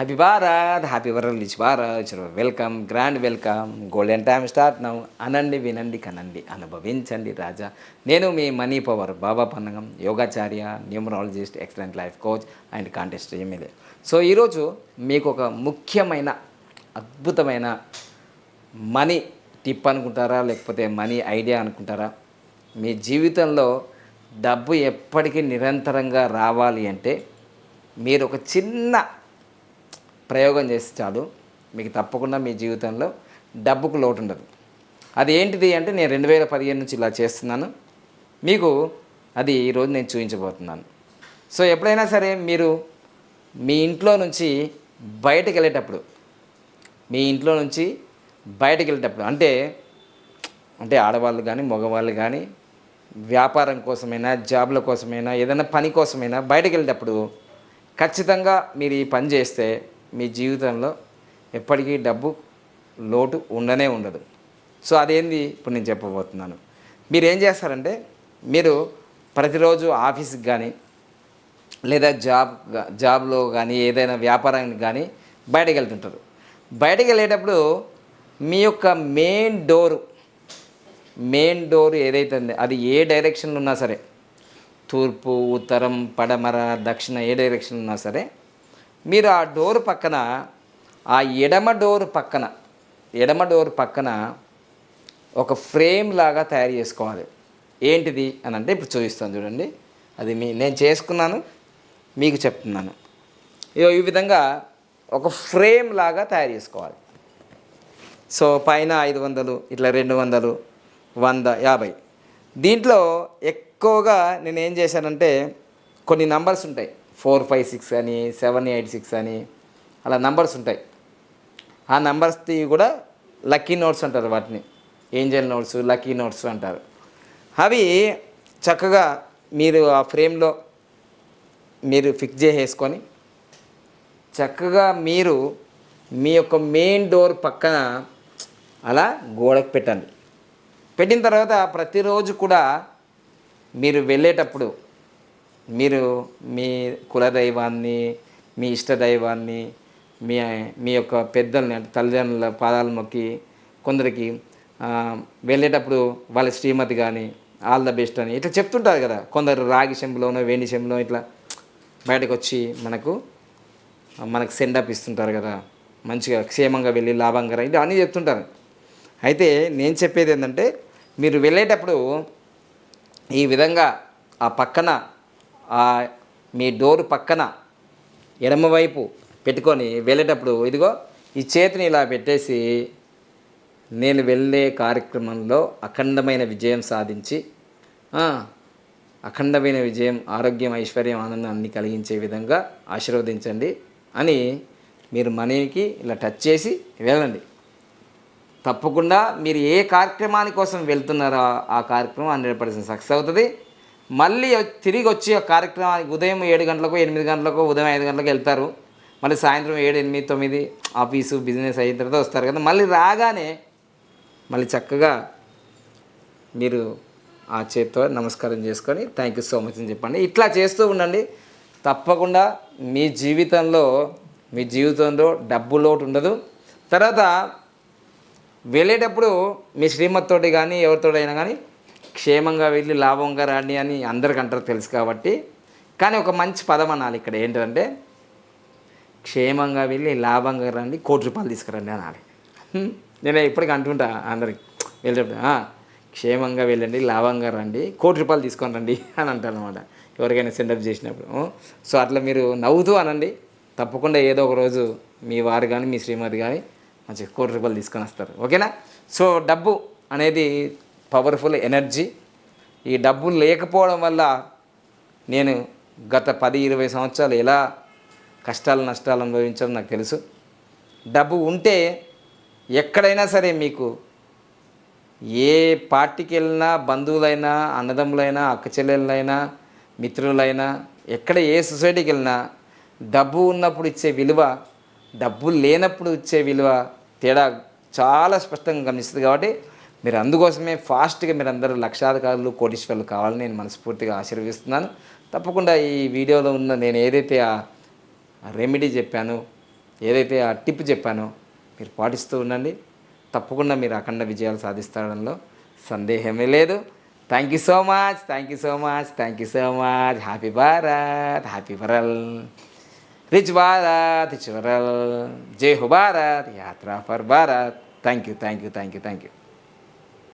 Happy Bharat happy world rich Bharat welcome grand welcome golden time start now అనండి వినండి కనండి అనుభవించండి రాజా నేను మీ money power Baba Pannagam యోగాచార్య numerologist excellent life coach and contest MLA so ఈరోజు మీకు ఒక ముఖ్యమైన అద్భుతమైన మనీ టిప్ అనుకుంటారా? లేకపోతే మనీ ఐడియా అనుకుంటారా? మీ జీవితంలో డబ్బు ఎప్పటికీ నిరంతరంగా రావాలి అంటే మీరు ఒక చిన్న ప్రయోగం చేస్తే చాలు. మీకు తప్పకుండా మీ జీవితంలో డబ్బుకు లోటు ఉండదు అది ఏంటిది అంటే నేను రెండు వేల పదిహేను నుంచి ఇలా చేస్తున్నాను. మీకు అది ఈరోజు నేను చూపించబోతున్నాను. సో ఎప్పుడైనా సరే మీరు మీ ఇంట్లో నుంచి బయటకు వెళ్ళేటప్పుడు మీ ఇంట్లో నుంచి బయటకు వెళ్ళేటప్పుడు అంటే అంటే ఆడవాళ్ళు కానీ మగవాళ్ళు కానీ వ్యాపారం కోసమైనా జాబ్ల కోసమైనా ఏదైనా పని కోసమైనా బయటకు వెళ్ళేటప్పుడు ఖచ్చితంగా మీరు ఈ పని చేస్తే మీ జీవితంలో ఎప్పటికీ డబ్బు లోటు ఉండనే ఉండదు. సో అదేంది? ఇప్పుడు నేను చెప్పబోతున్నాను. మీరు ఏం చేస్తారంటే మీరు ప్రతిరోజు ఆఫీస్కి కానీ లేదా జాబ్ జాబ్లో కానీ ఏదైనా వ్యాపారానికి కానీ బయటకు వెళ్తుంటారు బయటకు వెళ్ళేటప్పుడు మీ యొక్క మెయిన్ డోరు మెయిన్ డోర్ ఏదైతే అది ఏ డైరెక్షన్లో ఉన్నా సరే తూర్పు ఉత్తరం పడమర దక్షిణ ఏ డైరెక్షన్ ఉన్నా సరే మీరు ఆ డోర్ పక్కన ఆ ఎడమ డోర్ పక్కన ఎడమ డోర్ పక్కన ఒక ఫ్రేమ్ లాగా తయారు చేసుకోవాలి. ఏంటిది అని అంటే ఇప్పుడు చూపిస్తాను చూడండి. అది మీ నేను చేసుకున్నాను మీకు చెప్తున్నాను. ఇగో ఈ విధంగా ఒక ఫ్రేమ్ లాగా తయారు చేసుకోవాలి. సో పైన ఐదు వందలు ఇట్లా రెండు వందలు వంద యాభై. దీంట్లో ఎక్కువగా నేను ఏం చేశానంటే కొన్ని నంబర్స్ ఉంటాయి. ఫోర్ ఫైవ్ సిక్స్ అని సెవెన్ ఎయిట్ సిక్స్ అని అలా నంబర్స్ ఉంటాయి. ఆ నంబర్స్ది కూడా లక్కీ నోట్స్ అంటారు వాటిని. ఏంజల్ నోట్స్ లక్కీ నోట్స్ అంటారు. అవి చక్కగా మీరు ఆ ఫ్రేమ్లో మీరు ఫిక్స్ చేసేసుకొని చక్కగా మీరు మీ యొక్క మెయిన్ డోర్ పక్కన అలా గోడకు పెట్టండి. పెట్టిన తర్వాత ప్రతిరోజు కూడా మీరు వెళ్ళేటప్పుడు మీరు మీ కులదైవాన్ని మీ ఇష్టదైవాన్ని మీ మీ యొక్క పెద్దల్ని అంటే తల్లిదండ్రుల పాదాలు మొక్కి కొందరికి వెళ్ళేటప్పుడు వాళ్ళ శ్రీమతి కానీ ఆల్ ద బెస్ట్ అని ఇట్లా చెప్తుంటారు కదా. కొందరు రాగి చెంబులోనో వేణి చెంబులో ఇట్లా బయటకు వచ్చి మనకు మనకు సెండప్ ఇస్తుంటారు కదా. మంచిగా క్షేమంగా వెళ్ళి లాభంగా రా ఇది అన్నీ చెప్తుంటారు. అయితే నేను చెప్పేది ఏంటంటే మీరు వెళ్ళేటప్పుడు ఈ విధంగా ఆ పక్కన మీ డోరు పక్కన ఎడమవైపు పెట్టుకొని వెళ్ళేటప్పుడు ఇదిగో ఈ చేతిని ఇలా పెట్టేసి నేను వెళ్ళే కార్యక్రమంలో అఖండమైన విజయం సాధించి అఖండమైన విజయం ఆరోగ్యం ఐశ్వర్యం ఆనందాన్ని కలిగించే విధంగా ఆశీర్వదించండి అని మీరు మనీకి ఇలా టచ్ చేసి వెళ్ళండి. తప్పకుండా మీరు ఏ కార్యక్రమాని కోసం వెళ్తున్నారో ఆ కార్యక్రమం హండ్రెడ్ పర్సెంట్ సక్సెస్ అవుతుంది. మళ్ళీ తిరిగి వచ్చి ఆ కార్యక్రమానికి ఉదయం ఏడు గంటలకు ఎనిమిది గంటలకు ఉదయం ఐదు గంటలకు వెళ్తారు. మళ్ళీ సాయంత్రం ఏడు ఎనిమిది తొమ్మిది ఆఫీసు బిజినెస్ అయిన తర్వాత వస్తారు కదా. మళ్ళీ రాగానే మళ్ళీ చక్కగా మీరు ఆ చేతితో నమస్కారం చేసుకొని థ్యాంక్ యూ సో మచ్ అని చెప్పండి. ఇట్లా చేస్తూ ఉండండి. తప్పకుండా మీ జీవితంలో మీ జీవితంలో డబ్బు లోటు ఉండదు. తర్వాత వెళ్ళేటప్పుడు మీ శ్రీమతితోటి కానీ ఎవరితోటైనా కానీ క్షేమంగా వెళ్ళి లాభంగా రాండి అని అందరికి అంటారు తెలుసు కాబట్టి. కానీ ఒక మంచి పదం అనాలి ఇక్కడ ఏంటంటే క్షేమంగా వెళ్ళి లాభంగా రండి కోటి రూపాయలు తీసుకురండి అనాలి. నేను ఇప్పటికీ అంటుంటా అందరికి. వెళ్ళేటప్పుడు క్షేమంగా వెళ్ళండి లాభంగా రండి కోటి రూపాయలు తీసుకొని రండి అని అంటారు అనమాట ఎవరికైనా సెండప్ చేసినప్పుడు సో అట్లా మీరు నవ్వుతూ అనండి. తప్పకుండా ఏదో ఒక రోజు మీ వారు కానీ మీ శ్రీమతి కానీ మంచి కోటి రూపాయలు తీసుకొని వస్తారు. ఓకేనా? సో డబ్బు అనేది పవర్ఫుల్ ఎనర్జీ. ఈ డబ్బులు లేకపోవడం వల్ల నేను గత పది ఇరవై సంవత్సరాలు ఎలా కష్టాలు నష్టాలు అనుభవించాలో నాకు తెలుసు. డబ్బు ఉంటే ఎక్కడైనా సరే మీకు ఏ పార్టీకి వెళ్ళినా బంధువులైనా అన్నదమ్ములైనా అక్క చెల్లెళ్ళైనా మిత్రులైనా ఎక్కడ ఏ సొసైటీకి వెళ్ళినా డబ్బు ఉన్నప్పుడు ఇచ్చే విలువ డబ్బు లేనప్పుడు ఇచ్చే విలువ తేడా చాలా స్పష్టంగా గమనిస్తుంది కాబట్టి మీరు అందుకోసమే ఫాస్ట్గా మీరు అందరూ లక్షాధికారులు కోటీశ్వరులు కావాలని నేను మనస్ఫూర్తిగా ఆశీర్వదిస్తున్నాను. తప్పకుండా ఈ వీడియోలో ఉన్న నేను ఏదైతే ఆ రెమెడీ చెప్పాను ఏదైతే ఆ టిప్ చెప్పానో మీరు పాటిస్తూ ఉండండి. తప్పకుండా మీరు అఖండ విజయాలు సాధిస్తాడంలో సందేహమే లేదు. Thank you so much thank you so much thank you so much happy Bharat happy world rich Bharat rich world జై హో Bharat Yatra for Bharat thank you thank you thank you thank you